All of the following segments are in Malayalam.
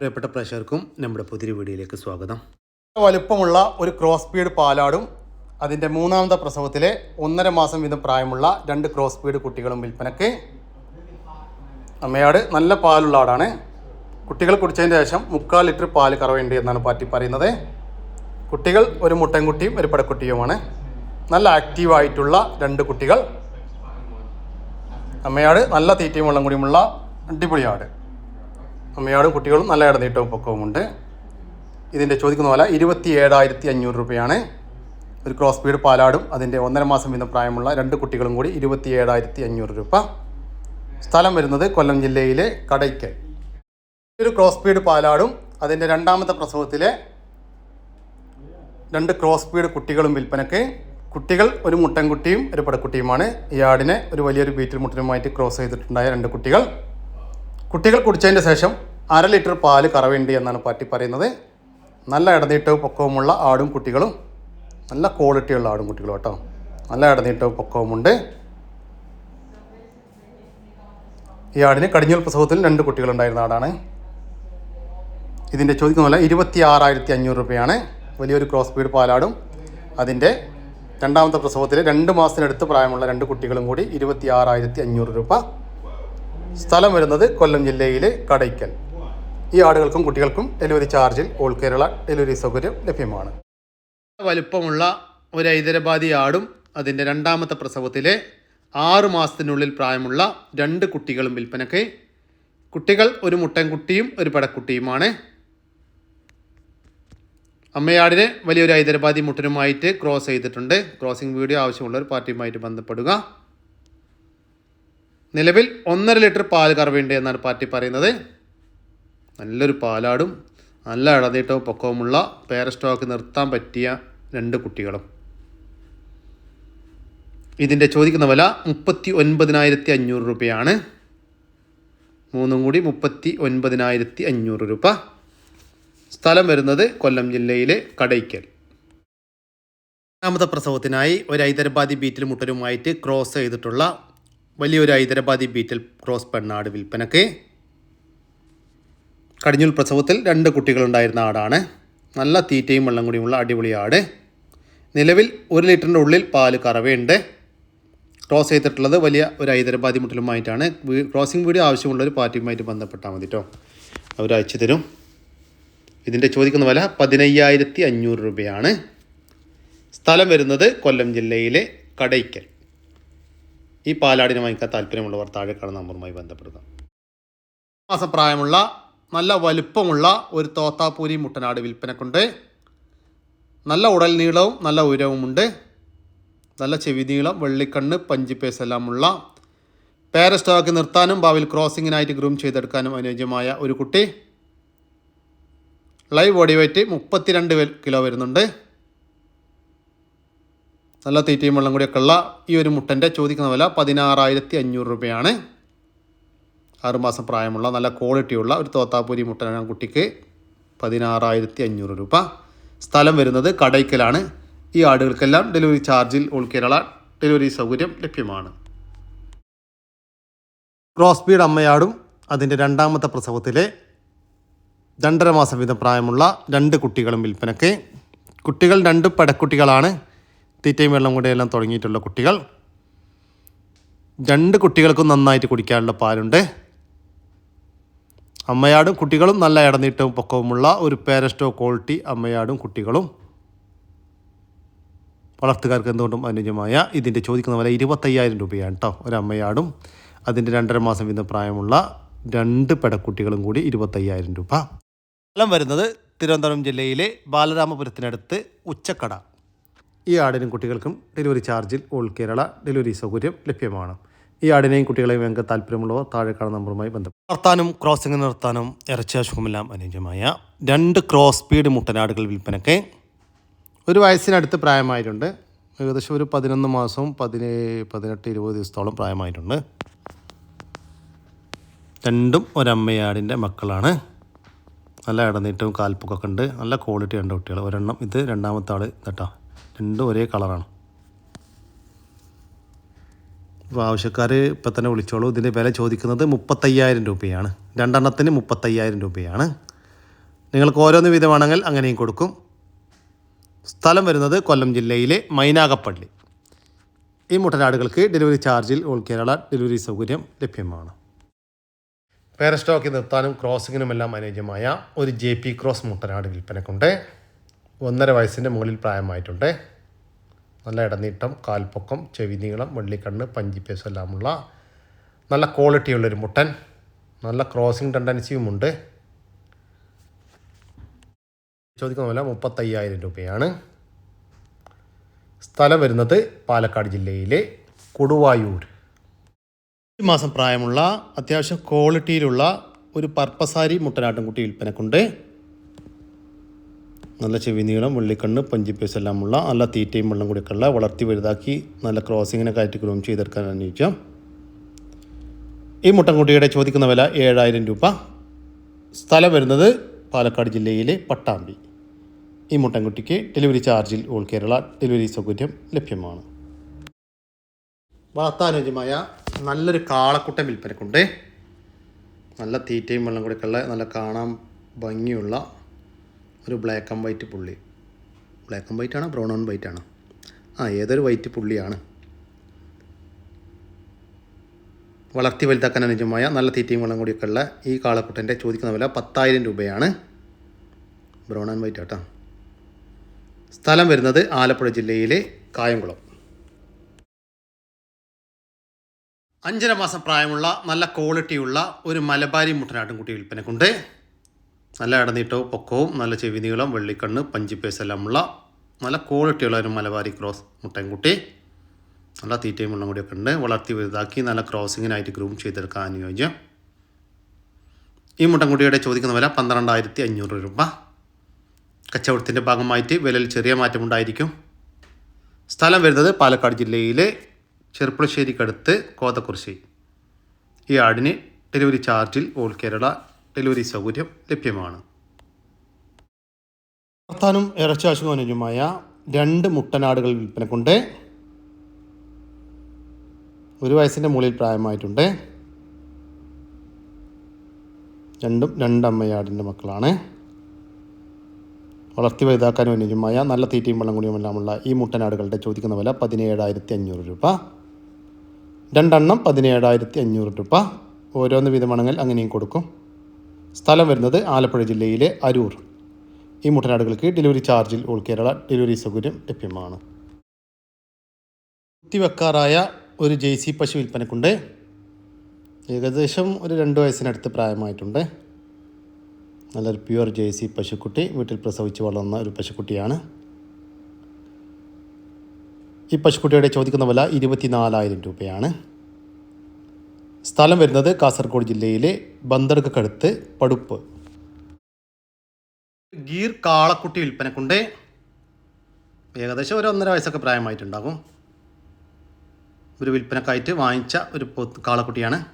പ്രിയപ്പെട്ട പ്രേക്ഷകർക്കും നമ്മുടെ പുതിയ വീഡിയോയിലേക്ക് സ്വാഗതം. വലുപ്പമുള്ള ഒരു ക്രോസ് ബീഡ് പാലാടും അതിന്റെ മൂന്നാമത്തെ പ്രസവത്തിലെ ഒന്നര മാസം വീതം പ്രായമുള്ള രണ്ട് ക്രോസ് ബീഡ് കുട്ടികളും വിൽപ്പനക്ക് അമ്മയാട് നല്ല പാലുള്ള ആടാണ്. കുട്ടികൾ കുടിച്ചതിന് ശേഷം മുക്കാൽ ലിറ്റർ പാൽ കറവേണ്ടി എന്നാണ് പാറ്റി പറയുന്നത്. കുട്ടികൾ ഒരു മുട്ടൻകുട്ടിയും ഒരു പടക്കുട്ടിയുമാണ്. നല്ല ആക്റ്റീവായിട്ടുള്ള രണ്ട് കുട്ടികൾ. അമ്മയാട് നല്ല തീറ്റയും വെള്ളം കൂടിയുമുള്ള അടിപൊളി ആട്. അമ്മയാടും കുട്ടികളും നല്ല ഇടനീട്ടവും പൊക്കവുമുണ്ട്. ഇതിന്റെ ചോദിക്കുന്ന പോലെ ഇരുപത്തി ഏഴായിരത്തി അഞ്ഞൂറ് രൂപയാണ്. ഒരു ക്രോസ് ബീഡ് പാലാടും അതിന്റെ ഒന്നര മാസം വീതം പ്രായമുള്ള രണ്ട് കുട്ടികളും കൂടി ഇരുപത്തി ഏഴായിരത്തി അഞ്ഞൂറ് രൂപ. സ്ഥലം വരുന്നത് കൊല്ലം ജില്ലയിലെ കടയ്ക്കൽ. ഒരു ക്രോസ് ബീഡ് പാലാടും അതിന്റെ രണ്ടാമത്തെ പ്രസവത്തിലെ രണ്ട് ക്രോസ് ബീഡ് കുട്ടികളും വിൽപ്പനയ്ക്ക് കുട്ടികൾ ഒരു മുട്ടൻകുട്ടിയും ഒരു പടക്കുട്ടിയുമാണ്. ഈ ആടിനെ ഒരു വലിയൊരു ബീറ്റിൽ മുട്ടനുമായിട്ട് ക്രോസ് ചെയ്തിട്ടുണ്ടായ രണ്ട് കുട്ടികൾ. കുട്ടികൾ കുടിച്ചതിന്റെ ശേഷം അര ലിറ്റർ പാൽ കറവേണ്ടി എന്നാണ് പാറ്റി പറയുന്നത്. നല്ല ഇടനീട്ടവും പൊക്കവുമുള്ള ആടും കുട്ടികളും നല്ല ക്വാളിറ്റിയുള്ള ആടും കുട്ടികളും കേട്ടോ. നല്ല ഇടനീട്ടവും പൊക്കവുമുണ്ട്. ഈ ആടിന് കടിഞ്ഞൂൽ പ്രസവത്തിൽ രണ്ട് കുട്ടികളുണ്ടായിരുന്ന ആടാണ്. ഇതിന്റെ ചോദിക്കുന്ന പോലെ ഇരുപത്തി ആറായിരത്തി അഞ്ഞൂറ് രൂപയാണ്. വലിയൊരു ക്രോസ് ബീഡ് പാലാടും. അതിന്റെ രണ്ടാമത്തെ പ്രസവത്തിൽ രണ്ട് മാസത്തിനടുത്ത് പ്രായമുള്ള രണ്ട് കുട്ടികളും കൂടി ഇരുപത്തി ആറായിരത്തി അഞ്ഞൂറ് രൂപ. സ്ഥലം വരുന്നത് കൊല്ലം ജില്ലയിലെ കടയ്ക്കൽ. ഈ ആടുകൾക്കും കുട്ടികൾക്കും ഡെലിവറി ചാർജിൽ ഓൾ കേരള ഡെലിവറി സൗകര്യം ലഭ്യമാണ്. വലുപ്പമുള്ള ഒരു ഹൈദരാബാദി ആടും അതിന്റെ രണ്ടാമത്തെ പ്രസവത്തിലെ ആറു മാസത്തിനുള്ളിൽ പ്രായമുള്ള രണ്ട് കുട്ടികളും വിൽപ്പനക്ക് കുട്ടികൾ ഒരു മുട്ടൻകുട്ടിയും ഒരു പടക്കുട്ടിയുമാണ്. അമ്മയാടിനെ വലിയൊരു ഹൈദരാബാദി മുട്ടനുമായിട്ട് ക്രോസ് ചെയ്തിട്ടുണ്ട്. ക്രോസിംഗ് വീഡിയോ ആവശ്യമുള്ള ഒരു പാർട്ടിയുമായിട്ട് ബന്ധപ്പെടുക. നിലവിൽ ഒന്നര ലിറ്റർ പാൽ കറവേണ്ടി എന്നാണ് പാർട്ടി പറയുന്നത്. നല്ലൊരു പാലാടും നല്ല ഇടനീട്ടവും പൊക്കവുമുള്ള പേര സ്റ്റോക്ക് നിർത്താൻ പറ്റിയ രണ്ട് കുട്ടികളും. ഇതിന്റെ ചോദിക്കുന്ന വില മുപ്പത്തി ഒൻപതിനായിരത്തി അഞ്ഞൂറ് രൂപയാണ്. മൂന്നും കൂടി മുപ്പത്തി ഒൻപതിനായിരത്തി അഞ്ഞൂറ് രൂപ. സ്ഥലം വരുന്നത് കൊല്ലം ജില്ലയിലെ കടയ്ക്കൽ. രണ്ടാമത്തെ പ്രസവത്തിനായി ഒരു ഹൈദരാബാദി ബീറ്റിൽ മുട്ടരുമായിട്ട് ക്രോസ് ചെയ്തിട്ടുള്ള വലിയൊരു ഹൈദരാബാദി ബീറ്റിൽ ക്രോസ് പെണ്ണാട് വിൽപ്പനക്ക് കടിഞ്ഞൂൽ പ്രസവത്തിൽ രണ്ട് കുട്ടികളുണ്ടായിരുന്ന ആടാണ്. നല്ല തീറ്റയും വെള്ളം കൂടിയുമുള്ള അടിപൊളി ആട്. നിലവിൽ ഒരു ലിറ്ററിന്റെ ഉള്ളിൽ പാൽ കറവയുണ്ട്. ക്രോസ് ചെയ്തിട്ടുള്ളത് വലിയ ഒരു ഹൈദരാബാദി മുട്ടലുമായിട്ടാണ് ക്രോസിംഗ് വീഡിയോ ആവശ്യമുള്ള ഒരു പാർട്ടിയുമായിട്ട് ബന്ധപ്പെട്ടാൽ മതി കേട്ടോ അവർ അയച്ചു തരും. ഇതിന്റെ ചോദിക്കുന്ന വില പതിനയ്യായിരത്തി അഞ്ഞൂറ് രൂപയാണ്. സ്ഥലം വരുന്നത് കൊല്ലം ജില്ലയിലെ കടയ്ക്കൽ. ഈ പാലാടിനെ വാങ്ങിക്കാൻ താല്പര്യമുള്ളവർ താഴെ കാണുന്ന നമ്പറുമായി ബന്ധപ്പെടുക. മാസം പ്രായമുള്ള നല്ല വലുപ്പമുള്ള ഒരു തോത്താപ്പൂരി മുട്ടനാട് വിൽപ്പനക്കുണ്ട്. നല്ല ഉടൽ നീളവും നല്ല ഉയരവുമുണ്ട്. നല്ല ചെവി നീളം വെള്ളിക്കണ്ണ് പഞ്ചിപ്പേസ് പേര സ്റ്റോക്ക് നിർത്താനും ഭാവിയിൽ ക്രോസിങ്ങിനായിട്ട് ഗ്രൂം ചെയ്തെടുക്കാനും അനുയോജ്യമായ ഒരു കുട്ടി. ലൈവ് ബോഡി വെയ്റ്റ് മുപ്പത്തിരണ്ട് കിലോ വരുന്നുണ്ട്. നല്ല തീറ്റയും വെള്ളം കൂടിയൊക്കെ ഉള്ള ഈ ഒരു മുട്ടന്റെ ചോദിക്കുന്ന വില പതിനാറായിരത്തി അഞ്ഞൂറ് രൂപയാണ്. ആറുമാസം പ്രായമുള്ള നല്ല ക്വാളിറ്റിയുള്ള ഒരു തോത്താപ്പൂരി മുട്ടനാണ് കുട്ടിക്ക് പതിനാറായിരത്തി അഞ്ഞൂറ് രൂപ. സ്ഥലം വരുന്നത് കടയ്ക്കലാണ്. ഈ ആടുകൾക്കെല്ലാം ഡെലിവറി ചാർജിൽ ഓൾ കേരള ഡെലിവറി സൗകര്യം ലഭ്യമാണ്. ക്രോസ് ബീഡ് അമ്മയാടും അതിന്റെ രണ്ടാമത്തെ പ്രസവത്തിലെ രണ്ടര മാസം വീതം പ്രായമുള്ള രണ്ട് കുട്ടികളും വിൽപ്പനയ്ക്ക്. കുട്ടികൾ രണ്ട് പടക്കുട്ടികളാണ്. തീറ്റയും വെള്ളം കൂടെ എല്ലാം തുടങ്ങിയിട്ടുള്ള കുട്ടികൾ. രണ്ട് കുട്ടികൾക്കും നന്നായിട്ട് കുടിക്കാനുള്ള പാലുണ്ട്. അമ്മയാടും കുട്ടികളും നല്ല ഇടനീട്ടവും പൊക്കവുമുള്ള ഒരു പേരസ്റ്റോ ക്വാളിറ്റി അമ്മയാടും കുട്ടികളും. വളർത്തുകാർക്ക് എന്തുകൊണ്ടും അനുയോജ്യമായ ഇതിന്റെ ചോദിക്കുന്ന വില ഇരുപത്തയ്യായിരം രൂപയാണ് കേട്ടോ ഒരു അമ്മയാടും അതിന്റെ രണ്ടര മാസം വീതം പ്രായമുള്ള രണ്ട് പെടക്കുട്ടികളും കൂടി ഇരുപത്തയ്യായിരം രൂപ. സ്ഥലം വരുന്നത് തിരുവനന്തപുരം ജില്ലയിലെ ബാലരാമപുരത്തിനടുത്ത് ഉച്ചക്കട. ഈ ആടിനും കുട്ടികൾക്കും ഡെലിവറി ചാർജിൽ ഓൾ കേരള ഡെലിവറി സൗകര്യം ലഭ്യമാണ്. ഈ ആടിനെയും കുട്ടികളെയും ഞങ്ങൾക്ക് താല്പര്യമുള്ളവർ താഴെ കാണുന്ന നമ്പറുമായി ബന്ധപ്പെട്ടു നിർത്താനും ക്രോസിംഗ് നിർത്താനും ഇറച്ചിയാശുഖമെല്ലാം അനുയോജ്യമായ രണ്ട് ക്രോസ് സ്പീഡ് മുട്ടനാടുകൾ വിൽപ്പനയ്ക്ക് ഒരു വയസ്സിനടുത്ത് പ്രായമായിട്ടുണ്ട്. ഏകദേശം ഒരു പതിനൊന്ന് മാസവും പതിനേ പതിനെട്ട് ഇരുപത് ദിവസത്തോളം പ്രായമായിട്ടുണ്ട്. രണ്ടും ഒരമ്മയാടിന്റെ മക്കളാണ്. നല്ല ഇടനീട്ടവും കാൽപ്പൊക്കെ ഉണ്ട്. നല്ല ക്വാളിറ്റി ഉണ്ട് കുട്ടികൾ ഒരെണ്ണം ഇത് രണ്ടാമത്തെ ആൾ കേട്ടോ രണ്ടും ഒരേ കളറാണ് അപ്പോൾ ആവശ്യക്കാർ ഇപ്പം തന്നെ വിളിച്ചോളൂ. ഇതിന്റെ വില ചോദിക്കുന്നത് മുപ്പത്തയ്യായിരം രൂപയാണ്. രണ്ടെണ്ണത്തിന് മുപ്പത്തയ്യായിരം രൂപയാണ്. നിങ്ങൾക്ക് ഓരോന്ന് വിധമാണെങ്കിൽ അങ്ങനെയും കൊടുക്കും. സ്ഥലം വരുന്നത് കൊല്ലം ജില്ലയിലെ മൈനാഗപ്പള്ളി. ഈ മുട്ടനാടുകൾക്ക് ഡെലിവറി ചാർജിൽ ഓൾ കേരള ഡെലിവറി സൗകര്യം ലഭ്യമാണ്. പേര സ്റ്റോക്ക് നിർത്താനും ക്രോസിങ്ങിനുമെല്ലാം അനുയോജ്യമായ ഒരു ജെ പി ക്രോസ് മുട്ടനാട് വിൽപ്പനക്കുണ്ട്. ഒന്നര വയസ്സിന്റെ മുകളിൽ പ്രായമായിട്ടുണ്ട്. നല്ല ഇടനീട്ടം കാൽപ്പൊക്കം ചെവി നീളം വെള്ളിക്കണ്ണ് പഞ്ചിപ്പേസ് എല്ലാമുള്ള നല്ല ക്വാളിറ്റിയുള്ളൊരു മുട്ടൻ. നല്ല ക്രോസിംഗ് ടെൻഡൻസിയുമുണ്ട്. ചോദിക്കുന്ന പോലെ മുപ്പത്തയ്യായിരം രൂപയാണ്. സ്ഥലം വരുന്നത് പാലക്കാട് ജില്ലയിലെ കൊടുവായൂർ. ഒരു മാസം പ്രായമുള്ള അത്യാവശ്യം ക്വാളിറ്റിയിലുള്ള ഒരു പർപ്പസാരി മുട്ടനാട്ടിൻകുട്ടി വിൽപ്പനക്കുണ്ട്. നല്ല ചെവി നീളം വെള്ളിക്കണ്ണ് പഞ്ചിപ്പേസ് എല്ലാമുള്ള നല്ല തീറ്റയും വെള്ളം കൂടിയൊക്കെയുള്ള വളർത്തി വലുതാക്കി നല്ല ക്രോസിങ്ങിനൊക്കെ ആയിട്ട് ഗ്രൂം ചെയ്തെടുക്കാൻ അനുയോജ്യം ഈ മുട്ടൻകുട്ടിയുടെ ചോദിക്കുന്ന വില ഏഴായിരം രൂപ. സ്ഥലം വരുന്നത് പാലക്കാട് ജില്ലയിലെ പട്ടാമ്പി. ഈ മുട്ടൻകുട്ടിക്ക് ഡെലിവറി ചാർജിൽ ഓൾ കേരള ഡെലിവറി സൗകര്യം ലഭ്യമാണ്. വളർത്താനുജ്യമായ നല്ലൊരു കാളക്കുട്ടൻ വിൽപ്പനക്കുണ്ട്. നല്ല തീറ്റയും വെള്ളം കൂടിയൊക്കെയുള്ള നല്ല കാണാൻ ഭംഗിയുള്ള ഒരു ബ്ലാക്ക് ആൻഡ് വൈറ്റ് പുള്ളി. ബ്ലാക്ക് ആൻഡ് വൈറ്റ് ആണോ ബ്രൗൺ ആൻഡ് വൈറ്റ് ആണോ? ആ ഏതൊരു വൈറ്റ് പുള്ളിയാണ്? വളർത്തി വലുതാക്കാൻ അനുജമായ നല്ല തീറ്റയും വെള്ളം കൂടിയൊക്കെയുള്ള ഈ കാളക്കുട്ടന്റെ ചോദിക്കുന്ന വില പത്തായിരം രൂപയാണ്. ബ്രൗൺ ആൻഡ് വൈറ്റ് ആട്ടോ. സ്ഥലം വരുന്നത് ആലപ്പുഴ ജില്ലയിലെ കായംകുളം. അഞ്ചര മാസം പ്രായമുള്ള നല്ല ക്വാളിറ്റിയുള്ള ഒരു മലബാരി മുട്ടനാട്ടിൻകുട്ടി വിൽപ്പനക്കുണ്ട്. നല്ല ഇടനീട്ടവും പൊക്കവും നല്ല ചെവി നീളം വെള്ളിക്കണ്ണ് പഞ്ചിപ്പേസ് ഉള്ള നല്ല ക്വാളിറ്റിയുള്ള ഒരു മലബാരി ക്രോസ് മുട്ടൻകുട്ടി. നല്ല തീറ്റയും വെള്ളം കൂടിയൊക്കെ ഉണ്ട്. വളർത്തി വലുതാക്കി നല്ല ക്രോസിങ്ങിനായിട്ട് ഗ്രൂം ചെയ്തെടുക്കാൻ അനുയോജ്യം. ഈ മുട്ടൻകുട്ടിയുടെ ചോദിക്കുന്ന വില പന്ത്രണ്ടായിരത്തി അഞ്ഞൂറ് രൂപ. കച്ചവടത്തിന്റെ ഭാഗമായിട്ട് വിലയിൽ ചെറിയ മാറ്റമുണ്ടായിരിക്കും സ്ഥലം വരുന്നത് പാലക്കാട് ജില്ലയിലെ ചെറുപ്പുളശ്ശേരിക്കടുത്ത് കോതക്കുറിശ്ശി. ഈ ആടിന് ഡെലിവറി ചാർജിൽ ഓൾ കേരള ഡെലിവറി സൗകര്യം ലഭ്യമാണ്. വർത്താനും ഇറച്ചി രണ്ട് മുട്ടനാടുകൾ വിൽപ്പനക്കുണ്ട്. ഒരു വയസ്സിന്റെ മുകളിൽ പ്രായമായിട്ടുണ്ട്. രണ്ടും രണ്ടമ്മയാടിന്റെ മക്കളാണ്. വളർത്തി വലുതാക്കാനും അനുയോജ്യമായ നല്ല തീറ്റയും വെള്ളം കുടിയുമെല്ലാമുള്ള ഈ മുട്ടനാടുകളുടെ ചോദിക്കുന്ന വില പതിനേഴായിരത്തി അഞ്ഞൂറ് രൂപ. രണ്ടെണ്ണം പതിനേഴായിരത്തി അഞ്ഞൂറ് രൂപ. ഓരോന്ന് വീതമാണെങ്കിൽ അങ്ങനെയും കൊടുക്കും. സ്ഥലം വരുന്നത് ആലപ്പുഴ ജില്ലയിലെ അരൂർ. ഈ മുട്ടനാടുകൾക്ക് ഡെലിവറി ചാർജിൽ ഓൾ കേരള ഡെലിവറി സൗകര്യം ലഭ്യമാണ്. കുത്തിവെക്കാറായ ഒരു ജെ സി പശു വിൽപ്പനക്കുണ്ട്. ഏകദേശം ഒരു രണ്ട് വയസ്സിനടുത്ത് പ്രായമായിട്ടുണ്ട്. നല്ലൊരു പ്യുവർ ജെ സി പശുക്കുട്ടി വീട്ടിൽ പ്രസവിച്ച് വളർന്ന ഒരു പശുക്കുട്ടിയാണ്. ഈ പശുക്കുട്ടിയുടെ ചോദിക്കുന്ന വില ഇരുപത്തിനാലായിരം രൂപയാണ്. സ്ഥലം വരുന്നത് കാസർഗോഡ് ജില്ലയിലെ ബന്ദർഗക്കടുത്ത് പടുപ്പ്. ഗീർ കാളക്കുട്ടി വിൽപ്പനക്കുണ്ട്. ഏകദേശം ഒരു ഒന്നര വയസ്സൊക്കെ പ്രായമായിട്ടുണ്ടാകും. ഒരു വിൽപ്പനക്കായിട്ട് വാങ്ങിച്ച ഒരു കാളക്കുട്ടിയാണ്.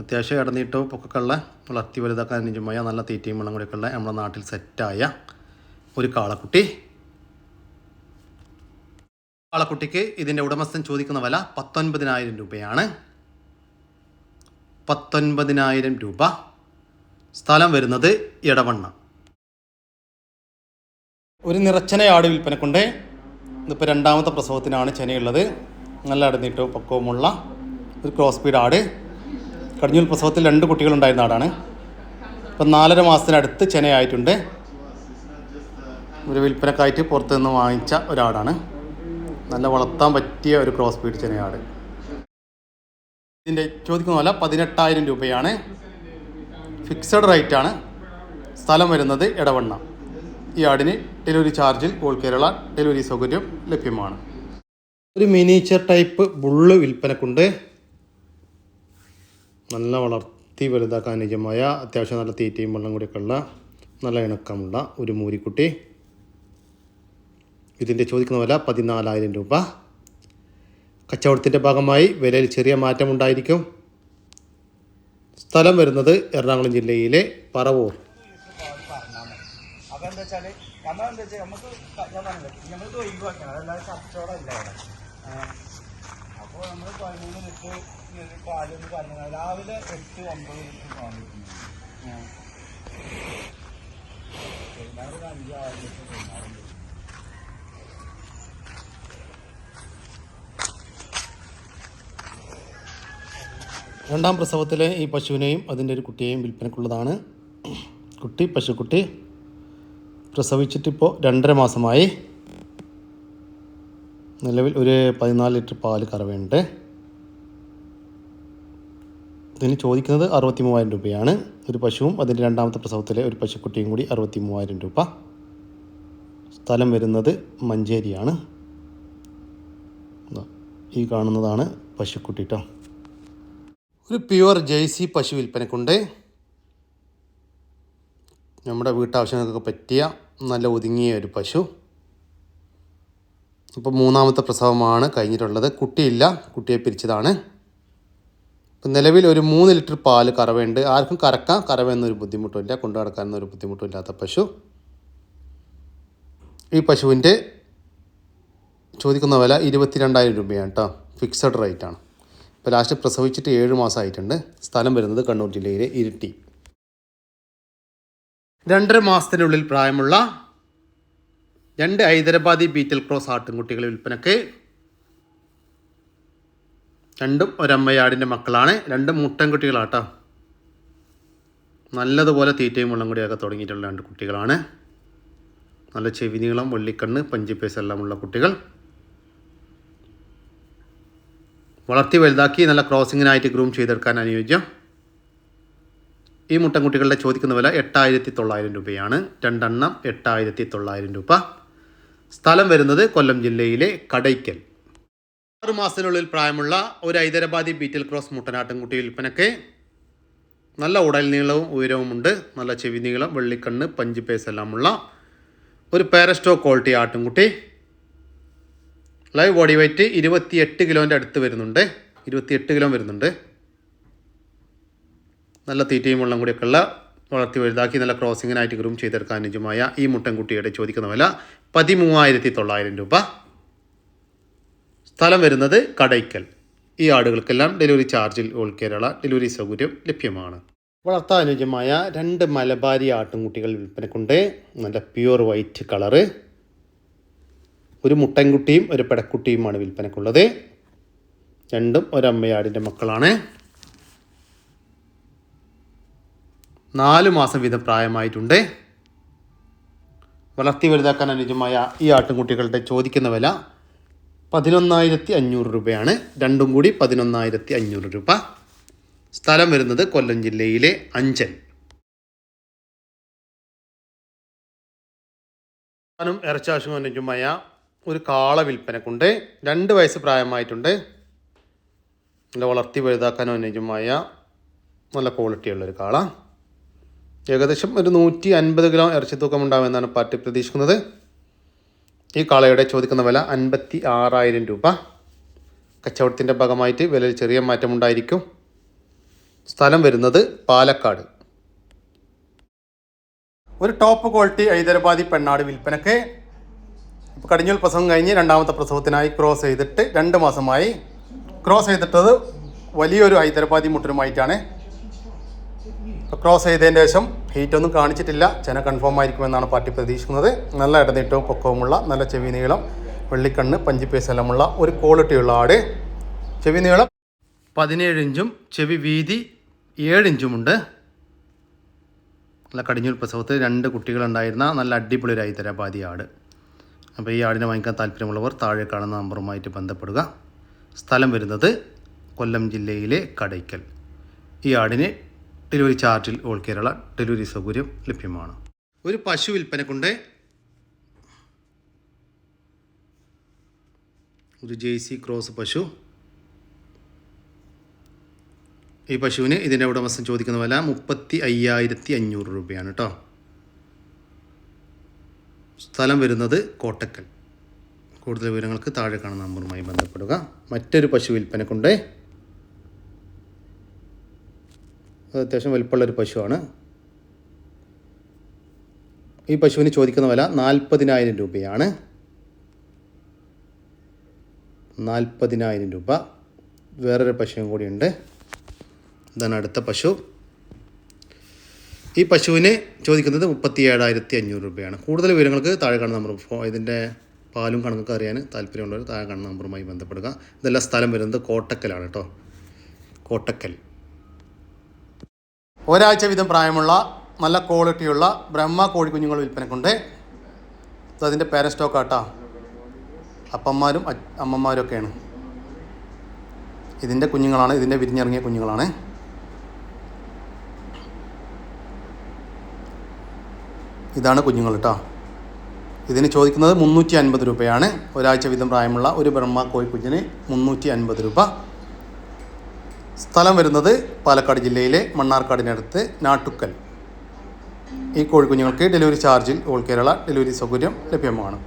അത്യാവശ്യം ഇടനീട്ടവും പൊക്കൊക്കെ ഉള്ള വളർത്തി വലുതാക്കാൻ അനുജമായ നല്ല തീറ്റയും വെള്ളം കൂടിയൊക്കെ ഉള്ള നമ്മുടെ നാട്ടിൽ സെറ്റായ ഒരു കാളക്കുട്ടി. കാളക്കുട്ടിക്ക് ഇതിന്റെ ഉടമസ്ഥൻ ചോദിക്കുന്ന വില പത്തൊൻപതിനായിരം രൂപയാണ്. പത്തൊൻപതിനായിരം രൂപ. സ്ഥലം വരുന്നത് ഇടവണ്ണ ഒരു നിറച്ചന ആട് വിൽപ്പനക്കുണ്ട്. ഇതിപ്പോൾ രണ്ടാമത്തെ പ്രസവത്തിനാണ് ചെനയുള്ളത് നല്ല അടുന്നിട്ട് പക്വമുള്ള ഒരു ക്രോസ് സ്പീഡ് ആട്. കടിഞ്ഞൂൽ പ്രസവത്തിൽ രണ്ട് കുട്ടികളുണ്ടായിരുന്ന ആടാണ്. ഇപ്പം നാലര മാസത്തിനടുത്ത് ചെനയായിട്ടുണ്ട് ഒരു വിൽപ്പനക്കായിട്ട് പുറത്തുനിന്ന് വാങ്ങിച്ച ഒരാടാണ്. നല്ല വളർത്താൻ പറ്റിയ ഒരു ക്രോസ് ബ്രീഡ് ചെനയാട് ഇതിന്റെ ചോദിക്കുന്ന വില പതിനെട്ടായിരം രൂപയാണ്. ഫിക്സഡ് റേറ്റ് ആണ്. സ്ഥലം വരുന്നത് ഇടവണ്ണ ഈ ആടിന് ഡെലിവറി ചാർജിൽ ഓൾ കേരള ഡെലിവറി സൗകര്യം ലഭ്യമാണ്. ഒരു മിനിയേച്ചർ ടൈപ്പ് ബുള്ള് വിൽപ്പനക്കുണ്ട്. നല്ല വളർത്തി വലുതാക്കാൻ അനുജമായ അത്യാവശ്യം നല്ല തീറ്റയും വെള്ളം കൂടിയൊക്കെ ഉള്ള നല്ല ഇണക്കമുള്ള ഒരു മൂരിക്കുട്ടി. ഇതിന്റെ ചോദിക്കുന്ന വില പതിനാലായിരം രൂപ. കച്ചവടത്തിന്റെ ഭാഗമായി വിലയിൽ ചെറിയ മാറ്റമുണ്ടായിരിക്കും. സ്ഥലം വരുന്നത് എറണാകുളം ജില്ലയിലെ പറവൂർ. അപ്പോൾ നമ്മൾ പറഞ്ഞാൽ രാവിലെ എട്ട് ഒമ്പത് കിട്ടുന്നു രണ്ടാം പ്രസവത്തിലെ ഈ പശുവിനെയും അതിന്റെ ഒരു കുട്ടിയെയും വിൽപ്പനക്കുള്ളതാണ് കുട്ടി പശുക്കുട്ടി പ്രസവിച്ചിട്ടിപ്പോൾ രണ്ടര മാസമായി. നിലവിൽ ഒരു പതിനാല് ലിറ്റർ പാൽ കറവയുണ്ട്. ഇതിന് ചോദിക്കുന്നത് അറുപത്തി മൂവായിരം രൂപയാണ്. ഒരു പശുവും അതിന്റെ രണ്ടാമത്തെ പ്രസവത്തിലെ ഒരു പശുക്കുട്ടിയും കൂടി അറുപത്തി മൂവായിരം രൂപ. സ്ഥലം വരുന്നത് മഞ്ചേരിയാണ്. ഈ കാണുന്നതാണ് പശുക്കുട്ടി കേട്ടോ ഒരു പ്യുവർ ജേഴ്സി പശു വിൽപ്പനക്കുണ്ട്. നമ്മുടെ വീട്ടാവശ്യങ്ങൾക്കൊക്കെ പറ്റിയ നല്ല ഒതുങ്ങിയ ഒരു പശു. ഇപ്പോൾ മൂന്നാമത്തെ പ്രസവമാണ് കഴിഞ്ഞിട്ടുള്ളത്. കുട്ടിയില്ല കുട്ടിയെ പിരിച്ചതാണ്. ഇപ്പം നിലവിൽ ഒരു മൂന്ന് ലിറ്റർ പാൽ കറവയുണ്ട്. ആർക്കും കറക്കാം കറവയെന്നൊരു ബുദ്ധിമുട്ടില്ല കൊണ്ടു നടക്കാനൊന്നൊരു ബുദ്ധിമുട്ടില്ലാത്ത പശു. ഈ പശുവിന്റെ ചോദിക്കുന്ന വില ഇരുപത്തിരണ്ടായിരം രൂപയാണ് കേട്ടോ. ഫിക്സഡ് റേറ്റാണ്. ഇപ്പോൾ ലാസ്റ്റ് പ്രസവിച്ചിട്ട് ഏഴ് മാസമായിട്ടുണ്ട്. സ്ഥലം വരുന്നത് കണ്ണൂർ ജില്ലയിലെ ഇരിട്ടി. രണ്ടര മാസത്തിനുള്ളിൽ പ്രായമുള്ള രണ്ട് ഹൈദരാബാദി ബീറ്റൽ ക്രോസ് ആട്ടിൻകുട്ടികളെ വിൽപ്പനക്ക് രണ്ടും ഒരമ്മയാടിന്റെ മക്കളാണ്. രണ്ടും മുട്ടൻകുട്ടികളാട്ടോ. നല്ലതുപോലെ തീറ്റയും വെള്ളം കൂടിയൊക്കെ തുടങ്ങിയിട്ടുള്ള രണ്ട് കുട്ടികളാണ്. നല്ല ചെവി നീളം വെള്ളിക്കണ്ണ് പഞ്ചിപ്പേസ് എല്ലാമുള്ള കുട്ടികൾ. വളർത്തി വലുതാക്കി നല്ല ക്രോസിങ്ങിനായിട്ട് ഗ്രൂം ചെയ്തെടുക്കാൻ അനുയോജ്യം. ഈ മുട്ടൻകുട്ടികളുടെ ചോദിക്കുന്ന വില എട്ടായിരത്തി തൊള്ളായിരം രൂപയാണ്. രണ്ടെണ്ണം എട്ടായിരത്തി തൊള്ളായിരം രൂപ. സ്ഥലം വരുന്നത് കൊല്ലം ജില്ലയിലെ കടയ്ക്കൽ. ആറ് മാസത്തിനുള്ളിൽ പ്രായമുള്ള ഒരു ഹൈദരാബാദി ബീറ്റൽ ക്രോസ് മുട്ടനാട്ടിൻകുട്ടി വിൽപ്പനയ്ക്ക് നല്ല ഉടൽ നീളവും ഉയരവുമുണ്ട്. നല്ല ചെവി നീളം വെള്ളിക്കണ്ണ് പഞ്ച് പേസ് എല്ലാമുള്ള ഒരു പാരസ്റ്റോ ക്വാളിറ്റി ആട്ടിൻകുട്ടി ലൈവ് ബോഡി വെയ്റ്റ് ഇരുപത്തിയെട്ട് കിലോന്റെ അടുത്ത് വരുന്നുണ്ട്. ഇരുപത്തിയെട്ട് കിലോ വരുന്നുണ്ട്. നല്ല തീറ്റയും വെള്ളം കൂടിയൊക്കെ ഉള്ള വളർത്തി വലുതാക്കി നല്ല ക്രോസിങ്ങിനായിട്ട് ഗ്രൂം ചെയ്തെടുക്കാൻ അനുജമായ ഈ മുട്ടൻകുട്ടിയുടെ ചോദിക്കുന്ന വില പതിമൂവായിരത്തി തൊള്ളായിരം രൂപ. സ്ഥലം വരുന്നത് കടയ്ക്കൽ. ഈ ആടുകൾക്കെല്ലാം ഡെലിവറി ചാർജിൽ ഓൾ കേരള ഡെലിവറി സൗകര്യം ലഭ്യമാണ്. വളർത്താൻ അനുയോജ്യമായ രണ്ട് മലബാരി ആട്ടുംകുട്ടികൾ വിൽപ്പനക്കുണ്ട്. നല്ല പ്യുവർ വൈറ്റ് കളറ് ഒരു മുട്ടൻകുട്ടിയും ഒരു പെടക്കുട്ടിയുമാണ് വിൽപ്പനക്കുള്ളത്. രണ്ടും ഒരമ്മയാടിന്റെ മക്കളാണ്. നാല് മാസം വീതം പ്രായമായിട്ടുണ്ട്. വളർത്തി വലുതാക്കാൻ അനുയോജ്യമായ ഈ ആട്ടിൻകുട്ടികളുടെ ചോദിക്കുന്ന വില പതിനൊന്നായിരത്തി അഞ്ഞൂറ് രൂപയാണ്. രണ്ടും കൂടി പതിനൊന്നായിരത്തി അഞ്ഞൂറ് രൂപ. സ്ഥലം വരുന്നത് കൊല്ലം ജില്ലയിലെ അഞ്ചൽ ും. ഇറച്ചാശും അനുജമായ ഒരു കാള വിൽപ്പനക്കുണ്ട്. രണ്ട് വയസ്സ് പ്രായമായിട്ടുണ്ട്. നല്ല വളർത്തി വലുതാക്കാനും അനുയോജ്യമായ നല്ല ക്വാളിറ്റി ക്വാളിറ്റിയുള്ളൊരു കാള. ഏകദേശം ഒരു നൂറ്റി അൻപത് കിലോ ഇറച്ചി തൂക്കം ഉണ്ടാകുമെന്നാണ് പാർട്ടി പ്രതീക്ഷിക്കുന്നത്. ഈ കാളയുടെ ചോദിക്കുന്ന വില അൻപത്തി ആറായിരം രൂപ. കച്ചവടത്തിന്റെ ഭാഗമായിട്ട് വിലയിൽ ചെറിയ മാറ്റമുണ്ടായിരിക്കും. സ്ഥലം വരുന്നത് പാലക്കാട്. ഒരു ടോപ്പ് ക്വാളിറ്റി ഹൈദരാബാദി പെണ്ണാട് വിൽപ്പനക്ക് കടിഞ്ഞൂൽ പ്രസവം കഴിഞ്ഞ് രണ്ടാമത്തെ പ്രസവത്തിനായി ക്രോസ് ചെയ്തിട്ട് രണ്ട് മാസമായി. ക്രോസ് ചെയ്തിട്ടത് വലിയൊരു ഹൈദരാബാദി മുട്ടനുമായിട്ടാണ് ക്രോസ് ചെയ്തതിന് ശേഷം ഹീറ്റ് ഒന്നും കാണിച്ചിട്ടില്ല. ചെന കൺഫേം ആയിരിക്കുമെന്നാണ് പാർട്ടി പ്രതീക്ഷിക്കുന്നത്. നല്ല ഇടനീട്ടവും പൊക്കവുമുള്ള നല്ല ചെവി നീളം വെള്ളിക്കണ്ണ് പഞ്ചിപ്പേശലമുള്ള ഒരു ക്വാളിറ്റിയുള്ള ആട്. ചെവി നീളം പതിനേഴ് ഇഞ്ചും ചെവി വീതി ഏഴ് ഇഞ്ചുമുണ്ട്. നല്ല കടിഞ്ഞൂൽ പ്രസവത്തിൽ രണ്ട് കുട്ടികളുണ്ടായിരുന്ന നല്ല അടിപൊളി ഒരു ഹൈദരാബാദി ആട്. അപ്പോൾ ഈ ആടിനെ വാങ്ങിക്കാൻ താല്പര്യമുള്ളവർ താഴെ കാണുന്ന നമ്പറുമായിട്ട് ബന്ധപ്പെടുക. സ്ഥലം വരുന്നത് കൊല്ലം ജില്ലയിലെ കടയ്ക്കൽ. ഈ ആടിന് ഡെലിവറി ചാർജിൽ ഓൾ കേരള ഡെലിവറി സൗകര്യം ലഭ്യമാണ്. ഒരു പശു വിൽപ്പനക്കുണ്ട് ഒരു ജേഴ്സി ക്രോസ് പശു. ഈ പശുവിന് ഇതിന്റെ ഉടമസ്ഥൻ ചോദിക്കുന്ന വില മുപ്പത്തി അയ്യായിരത്തി അഞ്ഞൂറ് രൂപയാണ് കേട്ടോ. സ്ഥലം വരുന്നത് കോട്ടക്കൽ. കൂടുതൽ വിവരങ്ങൾക്ക് താഴെ കാണുന്ന നമ്പറുമായി ബന്ധപ്പെടുക. മറ്റൊരു പശു വിൽപ്പനക്കുണ്ട്. അത് അത്യാവശ്യം വലിപ്പമുള്ളൊരു പശുവാണ്. ഈ പശുവിന് ചോദിക്കുന്ന വില നാൽപ്പതിനായിരം രൂപയാണ്. നാൽപ്പതിനായിരം രൂപ. വേറൊരു പശുവും കൂടിയുണ്ട്. ഇതാണ് അടുത്ത പശു. ഈ പശുവിന് ചോദിക്കുന്നത് മുപ്പത്തി ഏഴായിരത്തി അഞ്ഞൂറ് രൂപയാണ്. കൂടുതൽ വിവരങ്ങൾക്ക് താഴെ കാണുന്ന നമ്പർ ഇതിന്റെ പാലും കണക്കൊക്കെ അറിയാൻ താല്പര്യമുള്ളവർ താഴെ കാണുന്ന നമ്പറുമായി ബന്ധപ്പെടുക. ഇതെല്ലാം സ്ഥലം വരുന്നത് കോട്ടക്കലാണ് കേട്ടോ. കോട്ടക്കൽ. ഒരാഴ്ച വീതം പ്രായമുള്ള നല്ല ക്വാളിറ്റിയുള്ള ബ്രഹ്മ കോഴിക്കുഞ്ഞുങ്ങൾ വിൽപ്പനക്കുണ്ട്. അതിന്റെ പേരൻ സ്റ്റോക്കാട്ടാ അപ്പന്മാരും അ- അമ്മമാരും ഒക്കെയാണ്. ഇതിന്റെ കുഞ്ഞുങ്ങളാണ് ഇതിന്റെ വിരിഞ്ഞിറങ്ങിയ കുഞ്ഞുങ്ങളാണ്. ഇതാണ് കുഞ്ഞുങ്ങൾ കേട്ടോ ഇതിന് ചോദിക്കുന്നത് മുന്നൂറ്റി അൻപത് രൂപയാണ്. ഒരാഴ്ച വീതം പ്രായമുള്ള ഒരു ബ്രഹ്മ കോഴിക്കുഞ്ഞിന് മുന്നൂറ്റി അൻപത് രൂപ. സ്ഥലം വരുന്നത് പാലക്കാട് ജില്ലയിലെ മണ്ണാർക്കാടിനടുത്ത് നാട്ടുക്കൽ. ഈ കോഴിക്കുഞ്ഞുങ്ങൾക്ക് ഡെലിവറി ചാർജിൽ ഓൾ കേരള ഡെലിവറി സൗകര്യം ലഭ്യമാണ്.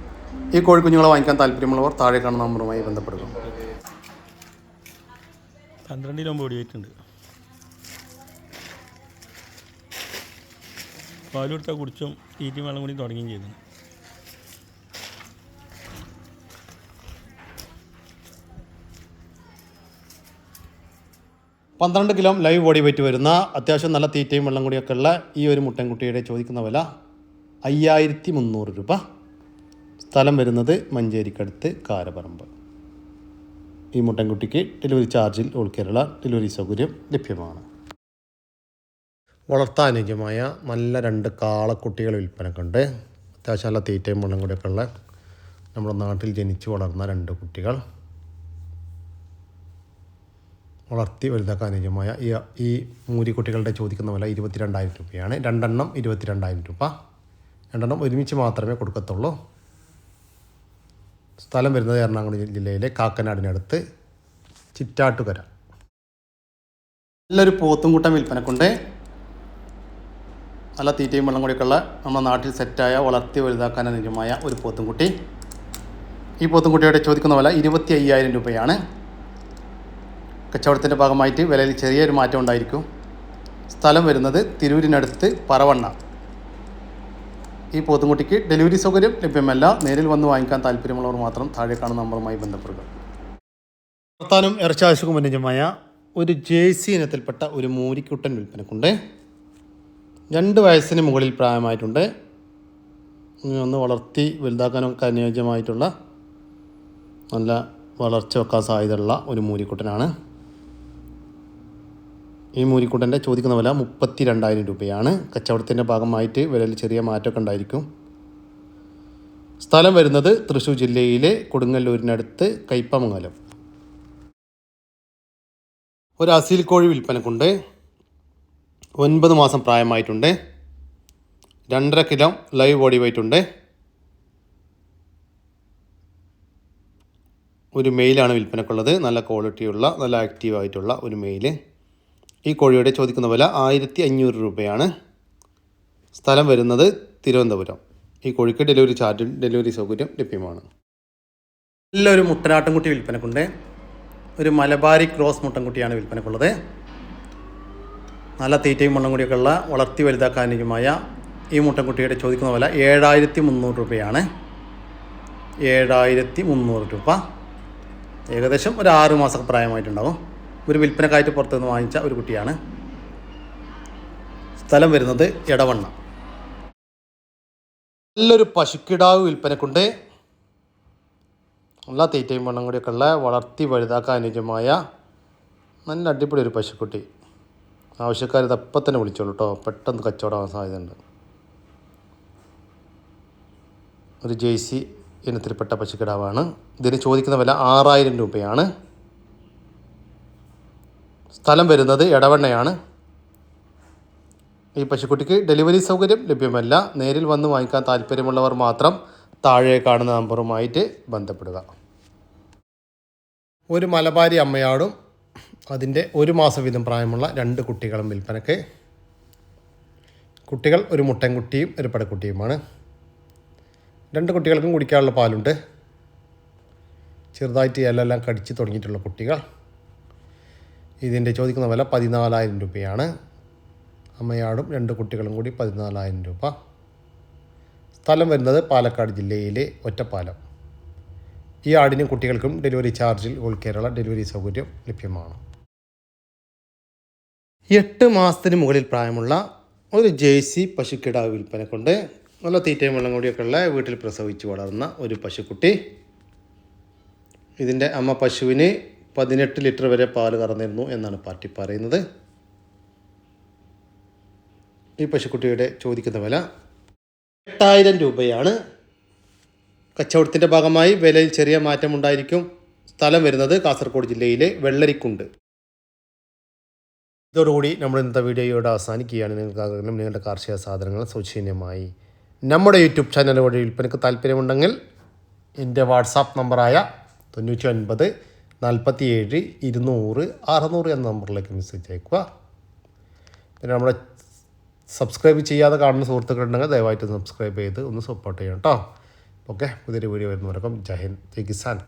ഈ കോഴിക്കുഞ്ഞുങ്ങളെ വാങ്ങിക്കാൻ താല്പര്യമുള്ളവർ താഴെ കാണുന്ന നമ്പറുമായി ബന്ധപ്പെടുക. പന്ത്രണ്ടിലൊമ്പത് കിലോ ബോഡി വെയിറ്റ് ഉണ്ട് പാൽ കൊടുത്താൽ കുടിച്ചും തീറ്റി വെള്ളം കൂടി തുടങ്ങുകയും ചെയ്തു. പന്ത്രണ്ട് കിലോ ലൈവ് ബോഡി വെയിറ്റ് വരുന്ന അത്യാവശ്യം നല്ല തീറ്റയും വെള്ളം കൂടിയൊക്കെ ഉള്ള ഈ ഒരു മുട്ടൻകുട്ടിയുടെ ചോദിക്കുന്ന വില അയ്യായിരത്തി മുന്നൂറ് രൂപ. സ്ഥലം വരുന്നത് മഞ്ചേരിക്കടുത്ത് കാരപറമ്പ്. ഈ മുട്ടൻകുട്ടിക്ക് ഡെലിവറി ചാർജിൽ ഓൾ കേരള ഡെലിവറി സൗകര്യം ലഭ്യമാണ്. വളർത്താനുയോജ്യമായ നല്ല രണ്ട് കാളക്കുട്ടികൾ വിൽപ്പനക്കുണ്ട്. അത്യാവശ്യം നല്ല തീറ്റയും വെള്ളം കൂടിയൊക്കെ ഉള്ള നമ്മുടെ നാട്ടിൽ ജനിച്ചു വളർന്ന രണ്ട് കുട്ടികൾ. വളർത്തി വലുതാക്കാൻ അനുയോജ്യമായ ഈ ഈ മൂരിക്കുട്ടികളുടെ ചോദിക്കുന്ന വില ഇരുപത്തിരണ്ടായിരം രൂപയാണ്. രണ്ടെണ്ണം ഇരുപത്തിരണ്ടായിരം രൂപ. രണ്ടെണ്ണം ഒരുമിച്ച് മാത്രമേ കൊടുക്കത്തുള്ളൂ. സ്ഥലം വരുന്നത് എറണാകുളം ജില്ലയിലെ കാക്കനാടിനടുത്ത് ചിറ്റാട്ടുകര. നല്ലൊരു പോത്തുംകൂട്ടം വിൽപ്പനക്കുണ്ട്. നല്ല തീറ്റയും വെള്ളം കൂടിയൊക്കെയുള്ള നമ്മുടെ നാട്ടിൽ സെറ്റായ വളർത്തി വലുതാക്കാൻ അനുയോജ്യമായ ഒരു പോത്തുംകുട്ടി. ഈ പോത്തുംകുട്ടിയുടെ ചോദിക്കുന്ന വില ഇരുപത്തി അയ്യായിരം രൂപയാണ്. കച്ചവടത്തിന്റെ ഭാഗമായിട്ട് വിലയിൽ ചെറിയൊരു മാറ്റം ഉണ്ടായിരിക്കും. സ്ഥലം വരുന്നത് തിരൂരിനടുത്ത് പറവണ്ണ. ഈ പോത്തുംകുട്ടിക്ക് ഡെലിവറി സൗകര്യം ലഭ്യമല്ല. നേരിൽ വന്ന് വാങ്ങിക്കാൻ താല്പര്യമുള്ളവർ മാത്രം താഴെ കാണുന്ന നമ്പറുമായി ബന്ധപ്പെടുക. വർത്താനം ഇറച്ചാവശ്യക്കും അനുജമായ ഒരു ജേഴ്സി ഇനത്തിൽപ്പെട്ട ഒരു മൂരിക്കുട്ടൻ വിൽപ്പനക്കുണ്ട്. രണ്ട് വയസ്സിന് മുകളിൽ പ്രായമായിട്ടുണ്ട്. ഒന്ന് വളർത്തി വലുതാക്കാനൊക്കെ അനുയോജ്യമായിട്ടുള്ള നല്ല വളർച്ച വെക്കാൻ സാധ്യതയുള്ള ഒരു മൂരിക്കുട്ടനാണ്. ഈ മൂരിക്കുട്ടന്റെ ചോദിക്കുന്ന വില മുപ്പത്തി രണ്ടായിരം രൂപയാണ്. കച്ചവടത്തിന്റെ ഭാഗമായിട്ട് വിലയിൽ ചെറിയ മാറ്റമൊക്കെ ഉണ്ടായിരിക്കും. സ്ഥലം വരുന്നത് തൃശ്ശൂർ ജില്ലയിലെ കൊടുങ്ങല്ലൂരിനടുത്ത് കയ്പമംഗലം ഒരു അസീൽ കോഴി വിൽപ്പനക്കുണ്ട്. ഒൻപത് മാസം പ്രായമായിട്ടുണ്ട്. രണ്ടര കിലോ ലൈവ് ബോഡി വെയിറ്റ് ഉണ്ട് ഒരു മെയിലാണ് വിൽപ്പനക്കുള്ളത്. നല്ല ക്വാളിറ്റിയുള്ള നല്ല ആക്റ്റീവ് ആയിട്ടുള്ള ഒരു മെയിൽ ഈ കോഴിയുടെ ചോദിക്കുന്ന വില ആയിരത്തി അഞ്ഞൂറ് രൂപയാണ്. സ്ഥലം വരുന്നത് തിരുവനന്തപുരം. ഈ കോഴിക്ക് ഡെലിവറി ചാർജും ഡെലിവറി സൗകര്യം ലഭ്യമാണ്. നല്ലൊരു മുട്ടനാട്ടുംകുട്ടി വിൽപ്പനക്കുണ്ട്. ഒരു മലബാരി ക്രോസ് മുട്ടൻകുട്ടിയാണ് വിൽപ്പനക്കുള്ളത്. നല്ല തീറ്റയും മണ്ണും കൂടിയൊക്കെയുള്ള വളർത്തി വലുതാക്കാനുമായ ഈ മുട്ടൻകുട്ടിയുടെ ചോദിക്കുന്ന വില ഏഴായിരത്തി മുന്നൂറ് രൂപയാണ്. ഏഴായിരത്തി മുന്നൂറ് രൂപ. ഏകദേശം ഒരു ആറ് മാസം പ്രായമായിട്ടുണ്ടാവും. ഒരു വിൽപ്പനക്കായിട്ട് പുറത്തുനിന്ന് വാങ്ങിച്ച ഒരു കുട്ടിയാണ്. സ്ഥലം വരുന്നത് ഇടവണ്ണ നല്ലൊരു പശുക്കിടാവ് വിൽപ്പനക്കുണ്ട്. നല്ല തീറ്റയും മണ്ണും കൂടിയൊക്കെ ഉള്ള വളർത്തി വലുതാക്കാൻ അനുയോജ്യമായ നല്ല അടിപൊളി ഒരു പശുക്കുട്ടി. ആവശ്യക്കാർ ഇത് അപ്പം തന്നെ വിളിച്ചോളൂ കേട്ടോ പെട്ടെന്ന് കച്ചവടമാകാൻ സാധ്യതയുണ്ട്. ഒരു ജേഴ്സി ഇനത്തിൽപ്പെട്ട പശുക്കിടാവാണ്. ഇതിന് ചോദിക്കുന്ന വില ആറായിരം രൂപയാണ്. സ്ഥലം വരുന്നത് ഇടവണ്ണയാണ് ഈ പശുക്കുട്ടിക്ക് ഡെലിവറി സൗകര്യം ലഭ്യമല്ല. നേരിൽ വന്ന് വാങ്ങിക്കാൻ താല്പര്യമുള്ളവർ മാത്രം താഴെ കാണുന്ന നമ്പറുമായിട്ട് ബന്ധപ്പെടുക. ഒരു മലബാരി അമ്മയാടും അതിന്റെ ഒരു മാസം വീതം പ്രായമുള്ള രണ്ട് കുട്ടികളും വിൽപ്പനക്ക് കുട്ടികൾ ഒരു മുട്ടൻകുട്ടിയും ഒരു പടക്കുട്ടിയുമാണ്. രണ്ട് കുട്ടികൾക്കും കുടിക്കാനുള്ള പാലുണ്ട്. ചെറുതായിട്ട് ഇലെല്ലാം കടിച്ച് തുടങ്ങിയിട്ടുള്ള കുട്ടികൾ. ഇതിന്റെ ചോദിക്കുന്ന വില പതിനാലായിരം രൂപയാണ്. അമ്മയാടും രണ്ട് കുട്ടികളും കൂടി പതിനാലായിരം രൂപ. സ്ഥലം വരുന്നത് പാലക്കാട് ജില്ലയിലെ ഒറ്റപ്പാലം. ഈ ആടിനും കുട്ടികൾക്കും ഡെലിവറി ചാർജിൽ ഓൾ കേരള ഡെലിവറി സൗകര്യം ലഭ്യമാണ്. എട്ട് മാസത്തിന് മുകളിൽ പ്രായമുള്ള ഒരു ജേഴ്സി പശുക്കിടാവ് കൊണ്ട് നല്ല തീറ്റയും വെള്ളം കൂടിയൊക്കെ ഉള്ള വീട്ടിൽ പ്രസവിച്ച് വളർന്ന ഒരു പശുക്കുട്ടി. ഇതിന്റെ അമ്മ പശുവിന് പതിനെട്ട് ലിറ്റർ വരെ പാൽ കറന്നിരുന്നു എന്നാണ് പാർട്ടി പറയുന്നത്. ഈ പശുക്കുട്ടിയുടെ ചോദിക്കുന്ന വില എട്ടായിരം രൂപയാണ്. കച്ചവടത്തിന്റെ ഭാഗമായി വിലയിൽ ചെറിയ മാറ്റമുണ്ടായിരിക്കും. സ്ഥലം വരുന്നത് കാസർഗോഡ് ജില്ലയിലെ വെള്ളരിക്കുണ്ട്. ഇതോടുകൂടി നമ്മൾ ഇന്നത്തെ വീഡിയോയോട് അവസാനിക്കുകയാണ്. നിങ്ങൾക്ക് ആഗ്രഹം നിങ്ങളുടെ കാർഷിക സാധനങ്ങൾ സൗജന്യമായി നമ്മുടെ യൂട്യൂബ് ചാനൽ വഴി വിൽപ്പനയ്ക്ക് താല്പര്യമുണ്ടെങ്കിൽ എന്റെ വാട്സാപ്പ് നമ്പറായ തൊണ്ണൂറ്റി ഒൻപത് നാൽപ്പത്തി ഏഴ് ഇരുന്നൂറ് അറുന്നൂറ് എന്ന നമ്പറിലേക്ക് മെസ്സേജ് അയക്കുക പിന്നെ നമ്മുടെ സബ്സ്ക്രൈബ് ചെയ്യാതെ കാണുന്ന സുഹൃത്തുക്കളുണ്ടെങ്കിൽ ദയവായിട്ട് സബ്സ്ക്രൈബ് ചെയ്ത് ഒന്ന് സപ്പോർട്ട് ചെയ്യണം കേട്ടോ. ഓക്കെ പുതിയൊരു വീഡിയോ വരുന്നവർക്കും ജയ് ഹിന്ദ് ജയ് കിസാൻ.